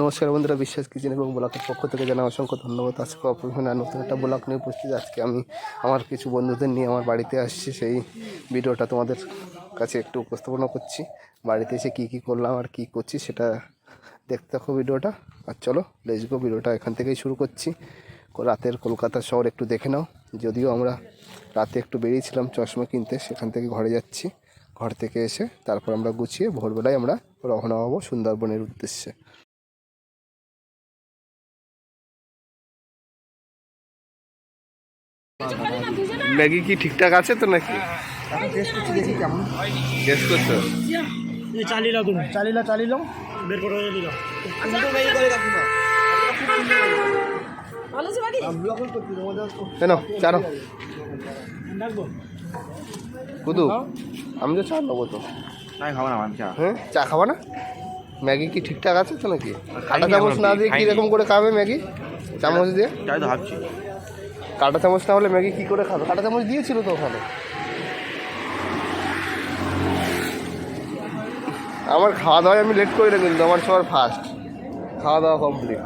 নমস্কার বন্ধুরা, বিশ্বাস কিচেন এবং ব্লকের পক্ষ থেকে জানা অসংখ্য ধন্যবাদ। আজকে অপরক্ষণে নতুন একটা ব্লক নিয়ে উপস্থিত। আজকে আমি আমার কিছু বন্ধুদের নিয়ে আমার বাড়িতে আসছি। সেই ভিডিওটা তোমাদের কাছে একটু উপস্থাপনা করছি। বাড়িতে এসে কী কী করলাম আর কী করছি সেটা দেখতে থাকো ভিডিওটা। আর চলো লেজগো ভিডিওটা এখান থেকেই শুরু করছি। রাতের কলকাতা শহর একটু দেখে নাও। যদিও আমরা রাতে একটু বেরিয়েছিলাম চশমা কিনতে, সেখান থেকে ঘরে যাচ্ছি। ঘর থেকে এসে তারপর আমরা গুছিয়ে ভোরবেলায় আমরা রওনা হব সুন্দরবনের উদ্দেশ্যে। ম্যাগি কি ঠিকঠাক আছে তো নাকি? গেস করছ? চালিলা তুমি চালিলা। চালিলাম বের করে দিল। কেন চারো ডাকবো কুদু আমি তো চা নেব তো। হ্যাঁ? চা। খাব না? ম্যাগি কি ঠিকঠাক আছে তো নাকি? কাটা চামচ না দিয়ে কীরকম করে খাবে ম্যাগি? চামচ দিয়ে? তাই তো ভাবছি। কাটা চামচ না হলে ম্যাগি কী করে খাবে? কাটা চামচ দিয়েছিল তো ওখানে। আমার খাওয়া দাওয়া আমি লেট করি না কিন্তু আমার সবার ফার্স্ট খাওয়া দাওয়া কমপ্লিট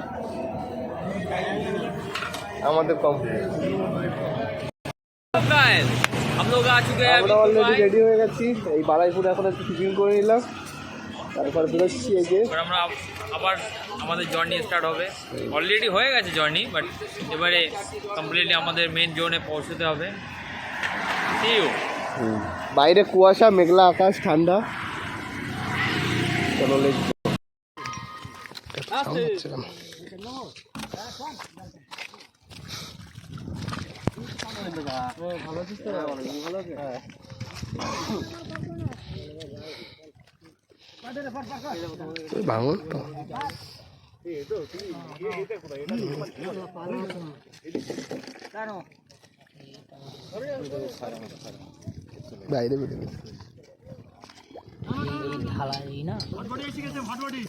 আমাদের কমপ্লিট আমরা অলরেডি রেডি হয়ে গেছি। এই বালাইপুরে এখন একটু টিফিন করে নিলাম। তারপর বেরোচ্ছি এই যে। এবার আমরা আবার আমাদের জার্নি স্টার্ট হবে। অলরেডি হয়ে গেছে জার্নি বাট এবারে কমপ্লিটলি আমাদের মেন জোনে পৌঁছতে হবে। বাইরে কুয়াশা মেঘলা আকাশ ঠান্ডা। চলো লেট ভাঙুন তো। বাইরে বেরোবে। ঢালাই না ভটভটি এসে গেছে ভটভটি।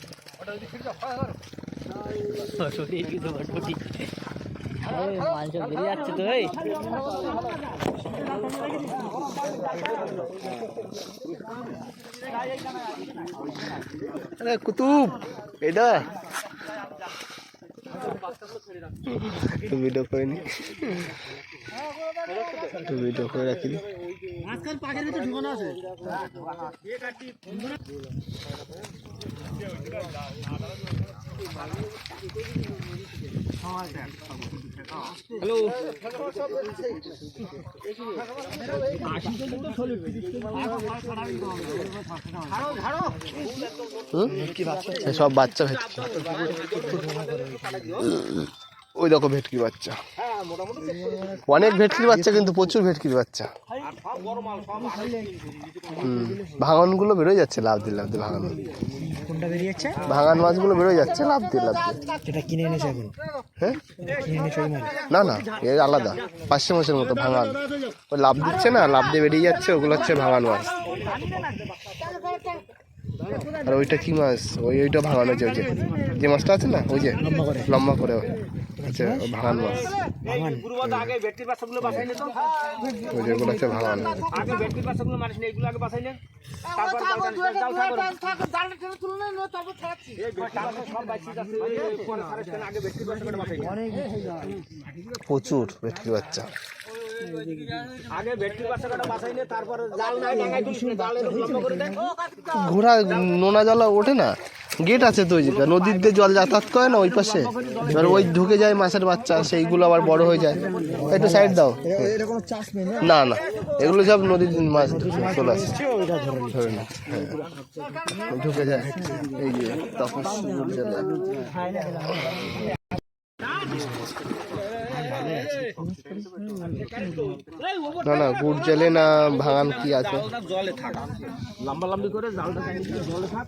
মাংস বেরিয়ে যাচ্ছে তো এই। আরে কুতুব এটা? ভিডিও করে নি। ভিডিও করে রাখি আজকাল পাখির ভিতরে ঢুকানো আছে? সব বাচ্চা ভেটকি ওই দেখো ভেটকি বাচ্চা। অনেক ভেটকির বাচ্চা কিন্তু প্রচুর ভেটকির বাচ্চা। হুম ভাঙনগুলো বেরোয় যাচ্ছে লাভ দিয়ে লাভ দিয়ে ভাঙান। কোনটা বেরিয়ে যাচ্ছে ভাঙান মাছগুলো বেরোয় যাচ্ছে লাভ দিয়ে লাভ দিয়ে যেটা কিনে এনেছে এখন হ্যাঁ না না এর আলাদা। পাঁচশো মাসের মতো ভাঙান। ওই লাভ দিচ্ছে না লাভ দিয়ে বেরিয়ে যাচ্ছে ওগুলো হচ্ছে ভাঙান মাছ। আর ওইটা কি মাছ? ওই ওইটা ভাঙানো যে ওই যে যে মাছটা আছে না, ওই যে, লম্বা করে। আচ্ছা ভাঙান মাছ। ওই যে ওগুলো হচ্ছে ভাঙান। প্রচুর ভেটকির বাচ্চা। ঘোড়া, নোনা জল ওঠে না? গেট আছে তো জায়গা নদীর দিয়ে জল যাতায়াত করে না ওই পাশে? এবার ওই ঢুকে যায় মাছের বাচ্চা, সেইগুলো আবার বড় হয়ে যায়। একটু সাইড দাও। না না, এগুলো সব নদীর মাছ চলে আসে। ধরে না ঢুকে যায়। এই যে তখন সুন্দর জেলা না না গুড় জেলে না ভাঙান কি আছে? জলে থাক লম্বা লম্বি করে জালটা জলে থাক।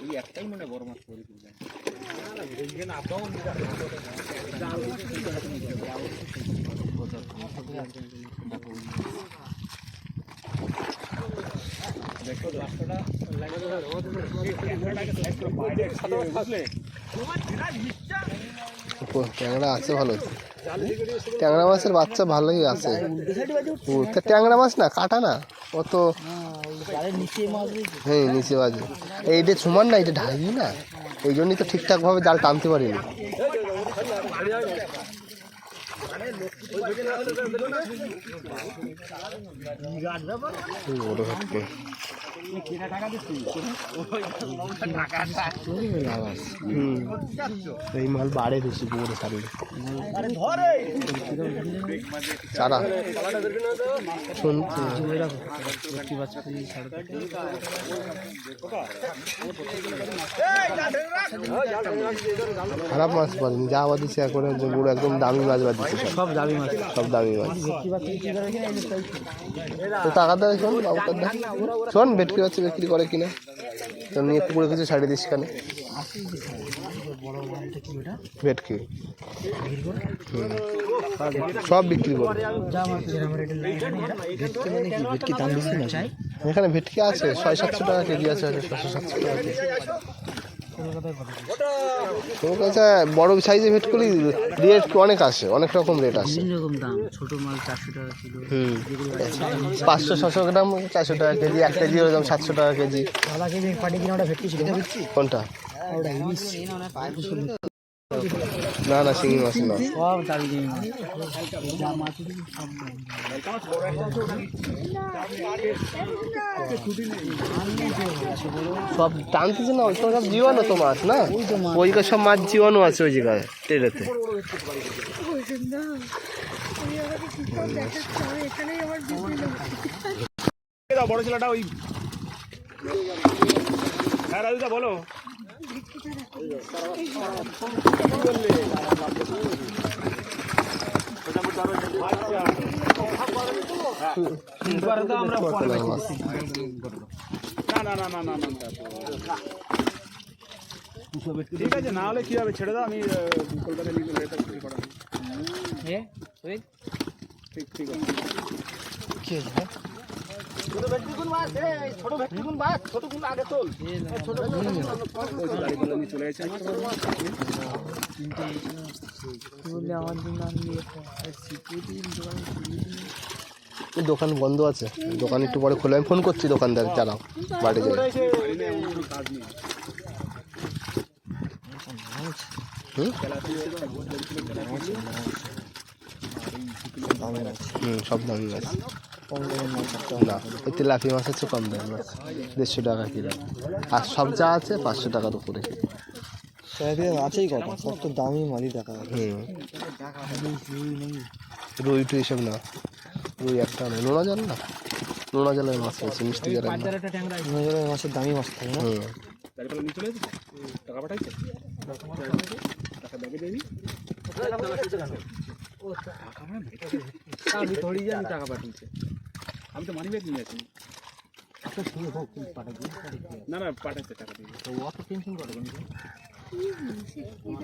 এই একটাই মনে বড় মাছ পড়ে ও, ট্যাংরা আছে ভালো। ট্যাংরা মাছের বাচ্চা ভালোই আছে। ট্যাংরা মাছ না কাটা না? ও হ্যাঁ নিচে বাজে এইটা সমান না এটা ঢালি না এই জন্যই তো ঠিকঠাকভাবে জাল টানতে পারিনি। ওটা এই মাল বাড়ে বেশি পুকুরে ছাড়লে চারা। শুনছি খারাপ মাছ পারিনি যা বাদিছে এখন যে পুরো একদম দামি মাছ বাদিছে সব দাবি মাছ। সব দামি মাছ। কি বাচ্চা বিক্রি করে কিনা এই তাই তো টাকা দেয় শোন শোন ভেটকি আছে বিক্রি করে কিনা। তো নিয়ে পুকুরে কিছু ছাড়ি দিস কেন ভেটকি। সব বিক্রি করে। এখানে ভেটকি আছে, ছয় সাতশো টাকা কেজি আছে ছশো সাতশো টাকা কেজি। তোর কাছে বড় সাইজে ভেটকুলি রেট অনেক আসে অনেক রকম রেট আসে। রকম দাম ছোট মাল চারশো টাকা কিলো হুম। পাঁচশো ছশো গ্রাম চারশো টাকা কেজি এক কেজি ওরকম সাতশো টাকা কেজি। কোনটা? না না শিঙি মাছ না। সব দাবি দিয়ে যা মাছ। আছে সব টানতেছে না ওই সব জীবাণু তো মাছ না? ওই সব মাছ জীবাণু আছে ওই জায়গায় টেরেতে বড় ছেলেটা ওই হ্যাঁ রাজুদা বলো। ঠিক আছে না হলে কি হবে? ছেড়ে দাও আমি কলকাতায় ঠিক ঠিক আছে। মাছ ছোট মাছ আগে ছোট চলে। গেছে আমার জন্য দোকানে বন্ধ আছে। দোকান একটু পরে খুলে। আমি ফোন করছি দোকানদার চালাও। বাড়ি যাই। হুম? সব দামি মাছ না ওই তেলাপি মাছ হচ্ছে কম দামি মাছ। দেড়শো টাকা কিলো। আর সব যা আছে পাঁচশো টাকার উপরে আছেই কত সব তো দামি মালই দেখা হুম। রুই টুই সব না রুই একটা নেই। নোনা জল না? নোনা জলের মাছ আছে মিষ্টি জলের না মাছের দামি মাছ থাকে না? নিয়ে টাকা পাঠাইছে টাকা থোড়ি জানি টাকা পাঠিয়েছে। আমি তো মানি ব্যাগ নিয়ে আসিনি। না না পাঠাচ্ছে টাকা দিয়ে। অত টেনশন করে কিন্তু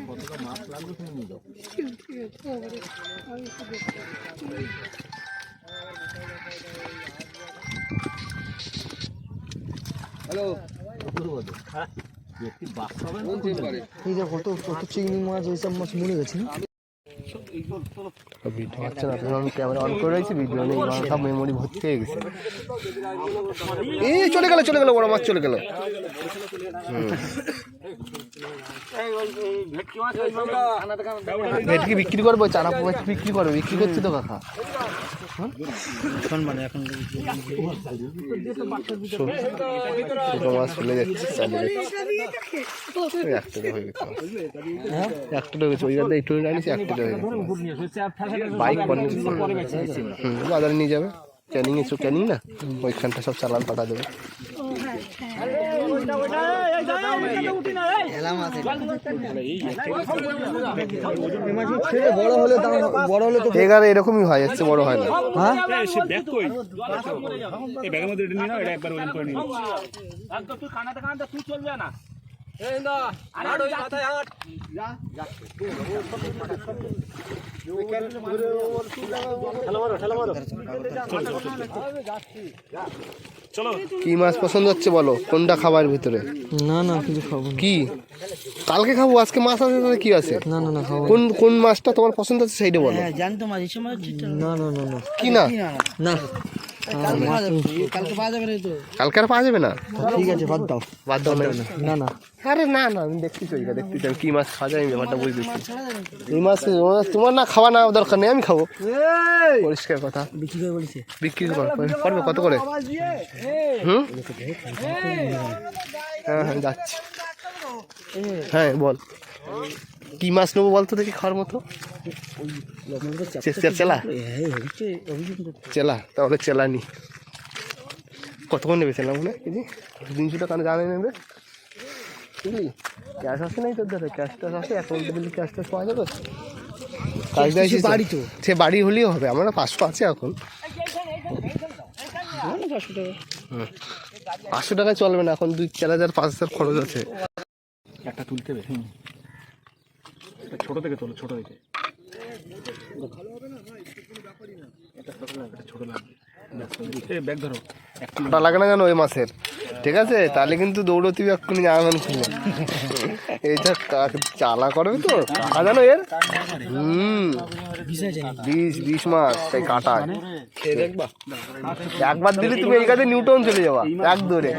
কতটা মাছ লাগবে তুমি নিয়ে যাও। এই যে কত কত চিংড়ি মাছ এইসব মাছ মরে গেছে। না ভিডিও হচ্ছে না তখন ক্যামেরা অন করে রয়েছি ভিডিও নেই সব মেমোরি ভর্তি হয়ে গেছে। এই চলে গেল চলে গেল, বড় মাছ চলে গেল। ভেটকি বিক্রি করব চারা পোকা বিক্রি করব? বিক্রি করছি তো কাকা। মাছ ফেলে যাচ্ছে, চালিয়ে একটা হয়ে গেছে। একটা ঢুকেছে ওই গাড়ি একটু জানিস, একটা হয়ে গেছে। বাইক হুম বাজারে নিয়ে যাবে ক্যানিং এসো ক্যানিং না ওইখানটা সব চালান পাঠা দেবে বড় হলে দাম হলে তো এগারো এরকমই হয় যাচ্ছে বড় হয় না হ্যাঁ সে ব্যাগ কই এই ব্যাগের মধ্যে এটা নিয়ে নাও এটা একবার ওজন করে নিয়ে তুই কানাতে কানাতে তুই চলবে না কি মাছ পছন্দ হচ্ছে বলো? কোনটা খাবার ভিতরে? না না কিছু খাব কি? কালকে খাব আজকে মাছ আছে তাহলে কি আছে? না না না খাব কোন কোন মাছটা তোমার পছন্দ আছে সেইটা বলো। জানতো মাঝে সময় না না না না? কি না? না। কালকে পাওয়া যাবে না আর পাওয়া যাবে না? ঠিক আছে বাদ দাও। বাদ দাও না না। না আরে না না আমি দেখতেছি ওইটা দেখতেছি আমি কি মাছ খাওয়া যায়? আমি ব্যাপারটা বুঝতেছি। এই মাছ তোমার না খাওয়া না দরকার নেই আমি খাব। পরিষ্কার কথা। বিক্রি করে বলেছে। বিক্রি কর করবে কত করে? হুম? হ্যাঁ হ্যাঁ যাচ্ছি। হ্যাঁ বল। কি মাছ নেব বলতো দেখি খাওয়ার মতো? চেলা? চেলা তাহলে চেলা নি। কতক্ষণ নেবে চেলা মনে কেজি? তিনশো টাকা জানে নেবে। বুঝলি ক্যাশ আছে নাই তোর ধরে ক্যাশ ট্যাশ আছে অ্যাকাউন্টে দিলে ক্যাশ ট্যাশ পাওয়া যাবে? কাজ দেয় বাড়ি তো। সে বাড়ি হলেও হবে আমার পাঁচশো আছে এখন। পাঁচশো টাকায় চলবে না এখন দুই চার হাজার পাঁচ হাজার খরচ আছে। একটা তুলতে হবে ছোট থেকে তোলো, ছোট থেকে লাগে না ওই ঠিক আছে? তাহলে কিন্তু এক্ষুনি এইটা চালা করবে তো। এর? হুম। তাই কাটা একবার দিলে তুমি এই কাজে নিউটন চলে যাবা। এক দৌড়ে।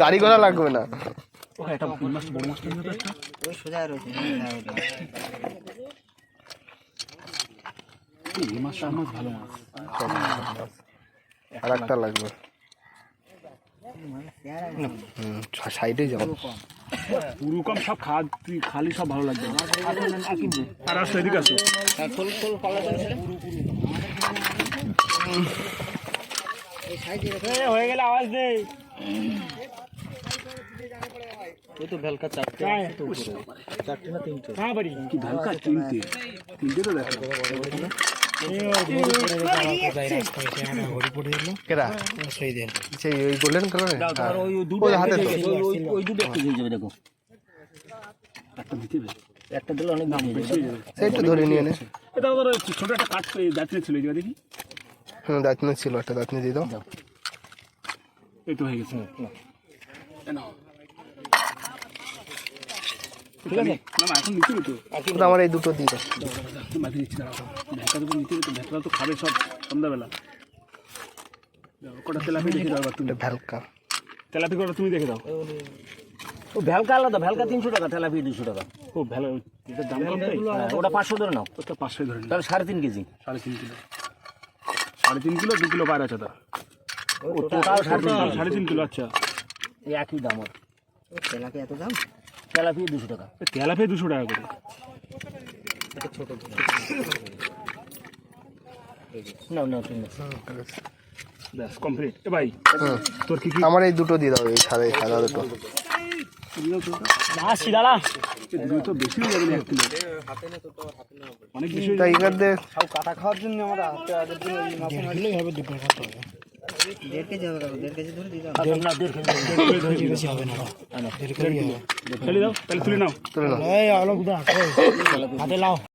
গাড়ি ঘোড়া লাগবে না। ওখানে একটা ফুল মাছ বড় মাছটা নিয়ে একটা। এই মাছটা মাছ ভালো মাছ। আর একটা লাগবে। সাইডে যাব পুরো কম সব খা খালি সব ভালো লাগবে। আর আসো এদিকে আসো। হয়ে গেলে আওয়াজ দে। ওই তো ভেলকা চারটে চারটে না তিনটে হ্যাঁ বাড়ি কি ভালকা তিনটে তিনটে তো দেখো সেই দেন সেই গোল্ডেন কালারে ওই দুটো ওই হাতে ওই দুটো একটু দিয়ে যাবে দেখো একটা দিতে দিলে অনেক দাম বেশি সেইটা ধরে নিয়ে নে এটা ছোট একটা কাঠ দাঁতিনে ছিল দেখি দাঁতনে ছিল একটা দাঁতনে দিয়ে দাও এই তো হয়ে গেছে এ নাও। ঠিক আছে? না তো আমার এই দুটো দিয়ে দাও। মাঝে নিচ্ছি ভেঁকা তো নিতে তো ভেঁকা তো খাবে সব সন্ধ্যাবেলা। কটা তেলাপি দেখে দাও তুমি। ভ্যালকা। তেলাপি কটা তুমি দেখে দাও। ও ভেলকা আলাদা ভেলকা তিনশো টাকা তেলাপি দুশো টাকা। ও দাম কম হ্যাঁ, ওটা পাঁচশো ধরে নাও। ওটা পাঁচশো ধরে তাহলে সাড়ে তিন কেজি। সাড়ে তিন কিলো। সাড়ে তিন কিলো দু কিলো বাইরে আছে তার ও টোটাল সাড়ে তিন সাড়ে তিন কিলো। আচ্ছা। এই একই দাম ওর। তেলাপি এত দাম? তেলাপি দুশো টাকা। তেলাপি দুশো টাকা করে। নাও নাও ব্যাস কমপ্লিট এ ভাই তোর কি কি? আমার এই দুটো দিয়ে দাও এই সাদা এই সাদা দুটো। আসছি বেশি হয়ে যাবে এক কিলো। অনেক বেশি এখান দিয়ে সব কাটা খাওয়ার জন্য আমরা হাতে আগের দিন হবে হবে। দেড় কেজি হবে দেড় কেজি ধরে দিলাম না দেড় কেজি বেশি হবে না। দেড় কেজি হবে দাও। তাহলে তুলে নাও। তুলে নাও এই আলো হাতে লাও।